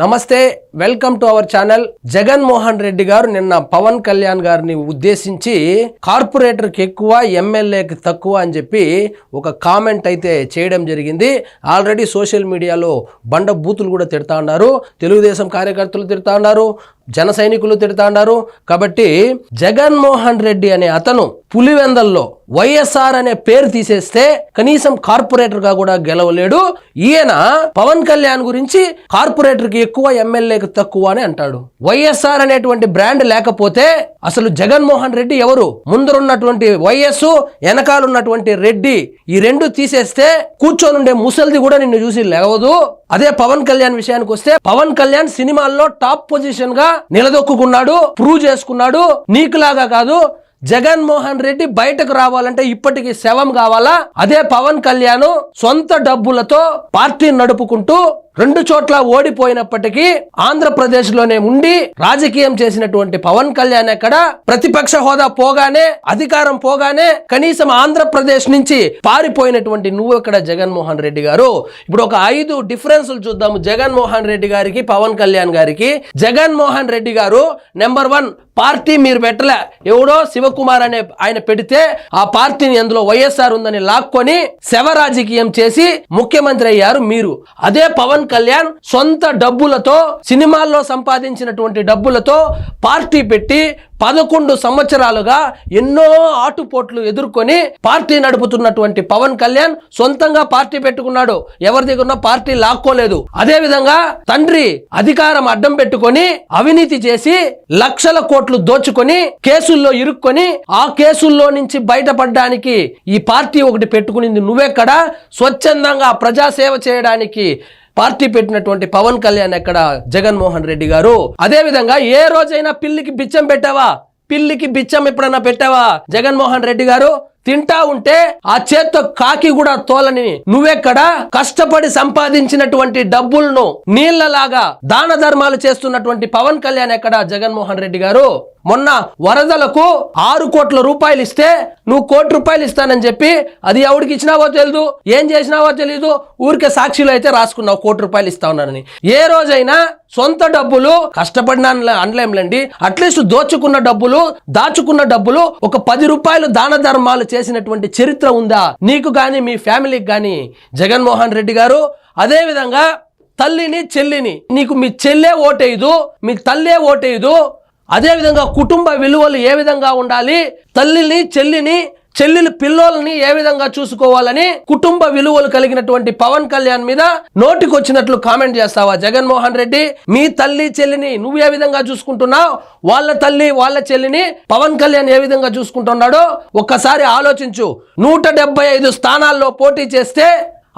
నమస్తే welcome to our channel. Jaganmohan Reddy garu నిన్న పవన్ కళ్యాణ్ గారిని ఉద్దేశించి కార్పొరేటర్కి ఎక్కువ ఎమ్మెల్యేకి తక్కువ అని చెప్పి ఒక కామెంట్ అయితే చేయడం జరిగింది. ఆల్రెడీ సోషల్ మీడియాలో బండ బూతులు కూడా తిడతా ఉన్నారు. తెలుగుదేశం కార్యకర్తలు తిడతా ఉన్నారు. జన సైనికులు తిడతా ఉన్నారు. కాబట్టి జగన్మోహన్ రెడ్డి అనే అతను పులివెందల్లో వైఎస్ఆర్ అనే పేరు తీసేస్తే కనీసం కార్పొరేటర్గా కూడా గెలవలేడు. ఈయన పవన్ కళ్యాణ్ గురించి కార్పొరేటర్కి ఎక్కువ ఎమ్మెల్యేకి తక్కువ అని అంటాడు. వైఎస్ఆర్ అనేటువంటి బ్రాండ్ లేకపోతే అసలు జగన్మోహన్ రెడ్డి ఎవరు? ముందరున్నటువంటి వైఎస్ వెనకాలన్నటువంటి రెడ్డి ఈ రెండు తీసేస్తే కూర్చోనుండే ముసలిది కూడా నిన్ను చూసి లేవదు. అదే పవన్ కళ్యాణ్ విషయానికి వస్తే పవన్ కళ్యాణ్ సినిమాల్లో టాప్ పొజిషన్గా నిలదొక్కున్నాడు ప్రూవ్ చేసుకున్నాడు. నీకులాగా కాదు జగన్మోహన్ రెడ్డి బయటకు రావాలంటే ఇప్పటికీ శవం కావాలా? అదే పవన్ కళ్యాణ్ సొంత డబ్బులతో పార్టీని నడుపుకుంటూ రెండు చోట్ల ఓడిపోయినప్పటికీ ఆంధ్రప్రదేశ్లోనే ఉండి రాజకీయం చేసినటువంటి పవన్ కళ్యాణ్ ఎక్కడ? ప్రతిపక్ష హోదా పోగానే అధికారం పోగానే కనీసం ఆంధ్రప్రదేశ్ నుంచి పారిపోయినటువంటి నువ్వు ఇక్కడ జగన్మోహన్ రెడ్డి గారు? ఇప్పుడు ఒక ఐదు డిఫరెన్స్లు చూద్దాము. జగన్మోహన్ రెడ్డి గారికి పవన్ కళ్యాణ్ గారికి. జగన్మోహన్ రెడ్డి గారు నెంబర్ వన్ పార్టీ మీరు పెట్టలే. ఎవడో శివకుమార్ అనే ఆయన పెడితే ఆ పార్టీని అందులో వైఎస్ఆర్ ఉందని లాక్కొని శవ రాజకీయం చేసి ముఖ్యమంత్రి అయ్యారు మీరు. అదే పవన్ కళ్యాణ్ సొంత డబ్బులతో సినిమాల్లో సంపాదించినటువంటి డబ్బులతో పార్టీ పెట్టి పదకొండు సంవత్సరాలుగా ఎన్నో ఆటుపోట్లు ఎదుర్కొని పార్టీ నడుపుతున్నటువంటి పవన్ కళ్యాణ్ సొంతంగా పార్టీ పెట్టుకున్నాడు. ఎవరి దగ్గర ఉన్న పార్టీ లాక్కోలేదు. అదే విధంగా తండ్రి అధికారం అడ్డం పెట్టుకొని అవినీతి చేసి లక్షల కోట్లు దోచుకొని కేసుల్లో ఇరుక్కొని ఆ కేసుల్లో నుంచి బయటపడడానికి ఈ పార్టీ ఒకటి పెట్టుకునింది నువ్వెక్కడ? స్వచ్ఛందంగా ప్రజాసేవ చేయడానికి పార్టీ పెట్టినటువంటి పవన్ కళ్యాణ్ ఎక్కడ? జగన్మోహన్ రెడ్డి గారు. అదే విధంగా ఏ రోజైనా పిల్లికి బిచ్చం పెట్టావా? పిల్లికి బిచ్చం ఎప్పుడన్నా పెట్టావా? జగన్మోహన్ రెడ్డి గారు తింటా ఉంటే ఆ చేత్తో కాకి కూడా తోలని నువ్వెక్కడ కష్టపడి సంపాదించినటువంటి డబ్బులను నీళ్ళలాగా దాన ధర్మాలు చేస్తున్నటువంటి పవన్ కళ్యాణ్ ఎక్కడ? జగన్మోహన్ రెడ్డి గారు. మొన్న వరదలకు ఆరు కోట్ల రూపాయలు ఇస్తే నువ్వు కోటి రూపాయలు ఇస్తానని చెప్పి అది ఎవడికి ఇచ్చినావో తెలియదు ఏం చేసినావో తెలియదు ఊరికే సాక్షిలో అయితే రాసుకున్నావు కోటి రూపాయలు ఇస్తా ఉన్నానని. ఏ రోజైనా సొంత డబ్బులు కష్టపడిన అనలే- అనలేంలేండి. అట్లీస్ట్ దోచుకున్న డబ్బులు దాచుకున్న డబ్బులు ఒక పది రూపాయలు దాన ధర్మాలు చేసినటువంటి చరిత్ర ఉందా? నీకు కానీ మీ ఫ్యామిలీకి కానీ జగన్మోహన్ రెడ్డి గారు అదేవిధంగా తల్లిని చెల్లిని. నీకు మీ చెల్లే ఓటేయదు మీ తల్లే ఓటేయదు. అదేవిధంగా కుటుంబ విలువలు ఏ విధంగా ఉండాలి? తల్లిని చెల్లిని చెల్లెలు పిల్లోల్ని ఏ విధంగా చూసుకోవాలని కుటుంబ విలువలు కలిగినటువంటి పవన్ కళ్యాణ్ మీద నోటికొచ్చినట్లు కామెంట్ చేస్తావా జగన్మోహన్ రెడ్డి? మీ తల్లి చెల్లిని నువ్వు ఏ విధంగా చూసుకుంటున్నావు? వాళ్ళ తల్లి వాళ్ళ చెల్లిని పవన్ కళ్యాణ్ ఏ విధంగా చూసుకుంటున్నాడో ఒక్కసారి ఆలోచించు. నూట ఐదు స్థానాల్లో పోటీ చేస్తే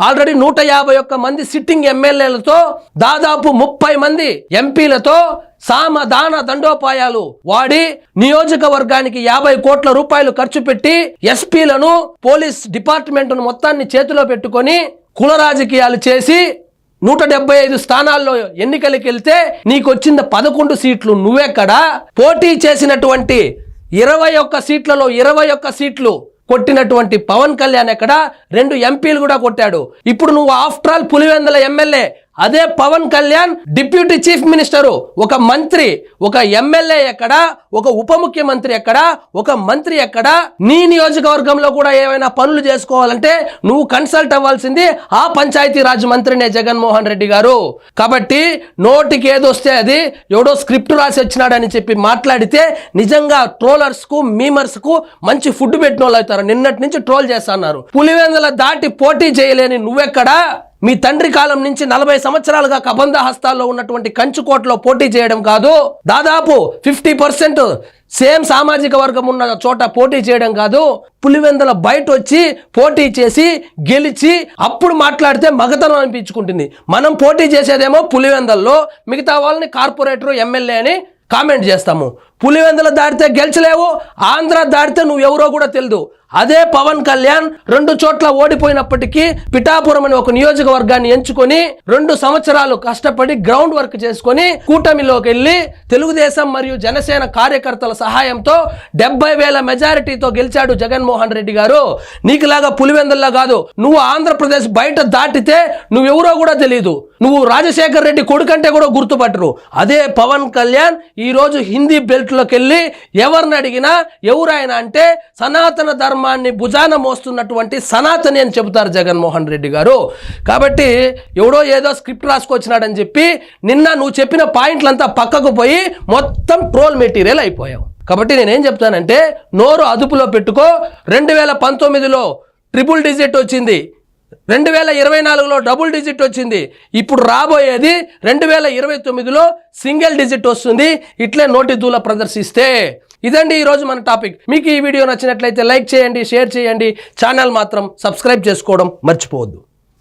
ఆల్రెడీ నూట యాభై ఒక్క మంది సిట్టింగ్ ఎమ్మెల్యేలతో దాదాపు ముప్పై మంది ఎంపీలతో సామ దాన దండోపాయాలు వాడి నియోజకవర్గానికి యాభై కోట్ల రూపాయలు ఖర్చు పెట్టి ఎస్పీలను పోలీస్ డిపార్ట్మెంట్ను మొత్తాన్ని చేతిలో పెట్టుకొని కుల రాజకీయాలు చేసి నూట డెబ్బై ఐదు స్థానాల్లో ఎన్నికలకు వెళ్తే నీకు వచ్చిన పదకొండు సీట్లు నువ్వెక్కడా? పోటీ చేసినటువంటి ఇరవై ఒక్క సీట్లలో ఇరవై ఒక్క సీట్లు కొట్టినటువంటి పవన్ కళ్యాణ్ ఎక్కడ? రెండు ఎంపీలు కూడా కొట్టాడు. ఇప్పుడు నువ్వు ఆఫ్టర్ ఆల్ పులివెందల ఎమ్మెల్యే అదే Pawan Kalyan deputy chief minister ఒక మంత్రి ఒక ఎమ్మెల్యే ఎక్కడ ఒక ఉప ముఖ్యమంత్రి ఎక్కడ ఒక మంత్రి ఎక్కడ? నీ నియోజకవర్గంలో కూడా ఏమైనా పనులు చేసుకోవాలంటే నువ్వు కన్సల్ట్ అవ్వాల్సింది ఆ పంచాయతీరాజ్ మంత్రినే జగన్మోహన్ రెడ్డి గారు. కాబట్టి నోటికి ఏదొస్తే అది ఎవడో స్క్రిప్ట్ రాసి వచ్చినాడని చెప్పి మాట్లాడితే నిజంగా ట్రోలర్స్కు మీమర్స్కు మంచి ఫుడ్ పెట్టిన వాళ్ళు అవుతారు. నిన్నటి నుంచి ట్రోల్ చేస్తున్నారు పులివెందుల దాటి పోటీ చేయలేని నువ్వెక్కడా? మీ తండ్రి కాలం నుంచి నలభై సంవత్సరాలుగా కబంధ హస్తాల్లో ఉన్నటువంటి కంచుకోటలో పోటీ చేయడం కాదు. దాదాపు ఫిఫ్టీ పర్సెంట్ సేమ్ సామాజిక వర్గం ఉన్న చోట పోటీ చేయడం కాదు. పులివెందల బయట వచ్చి పోటీ చేసి గెలిచి అప్పుడు మాట్లాడితే మగతనం అనిపించుకుంటుంది. మనం పోటీ చేసేదేమో పులివెందల్లో మిగతా వాళ్ళని కార్పొరేటర్ ఎమ్మెల్యే అని కామెంట్ చేస్తాము. పులివెందుల దాటితే గెలిచలేవు ఆంధ్ర దాటితే నువ్వు ఎవరో కూడా తెలియదు అదే పవన్ కళ్యాణ్ రెండు చోట్ల ఓడిపోయినప్పటికీ పిఠాపురం అనే ఒక నియోజకవర్గాన్ని ఎంచుకొని రెండు సంవత్సరాలు కష్టపడి గ్రౌండ్ వర్క్ చేసుకొని కూటమిలోకి వెళ్ళి తెలుగుదేశం మరియు జనసేన కార్యకర్తల సహాయంతో డెబ్బై వేల మెజారిటీతో గెలిచాడు జగన్మోహన్ రెడ్డి గారు. నీకులాగా పులివెందుల్లా కాదు నువ్వు ఆంధ్రప్రదేశ్ బయట దాటితే నువ్వెవరో కూడా తెలియదు నువ్వు రాజశేఖర్ రెడ్డి కొడుకంటే కూడా గుర్తుపట్టరు. అదే పవన్ కళ్యాణ్ ఈ ఈరోజు హిందీ బెల్ట్లోకి వెళ్ళి ఎవరిని అడిగినా ఎవరైనా అంటే సనాతన ధర్మాన్ని భుజాన మోస్తున్నటువంటి సనాతని అని చెబుతారు జగన్మోహన్ రెడ్డి గారు. కాబట్టి ఎవడో ఏదో స్క్రిప్ట్ రాసుకొచ్చినాడని చెప్పి నిన్న నువ్వు చెప్పిన పాయింట్లంతా పక్కకు పోయి మొత్తం ట్రోల్ మెటీరియల్ అయిపోయావు. కాబట్టి నేనేం చెప్తానంటే నోరు అదుపులో పెట్టుకో. రెండు వేల పంతొమ్మిదిలో ట్రిపుల్ డిజిట్ వచ్చింది. రెండు వేల ఇరవై నాలుగులో డబుల్ డిజిట్ వచ్చింది. ఇప్పుడు రాబోయేది రెండు వేల ఇరవై తొమ్మిదిలో సింగిల్ డిజిట్ వస్తుంది. ఇట్లే నోటి దూల ప్రదర్శిస్తే. ఇదండి ఈరోజు మన టాపిక్. మీకు ఈ వీడియో నచ్చినట్లయితే లైక్ చేయండి షేర్ చేయండి. ఛానల్ మాత్రం సబ్స్క్రైబ్ చేసుకోవడం మర్చిపోవద్దు.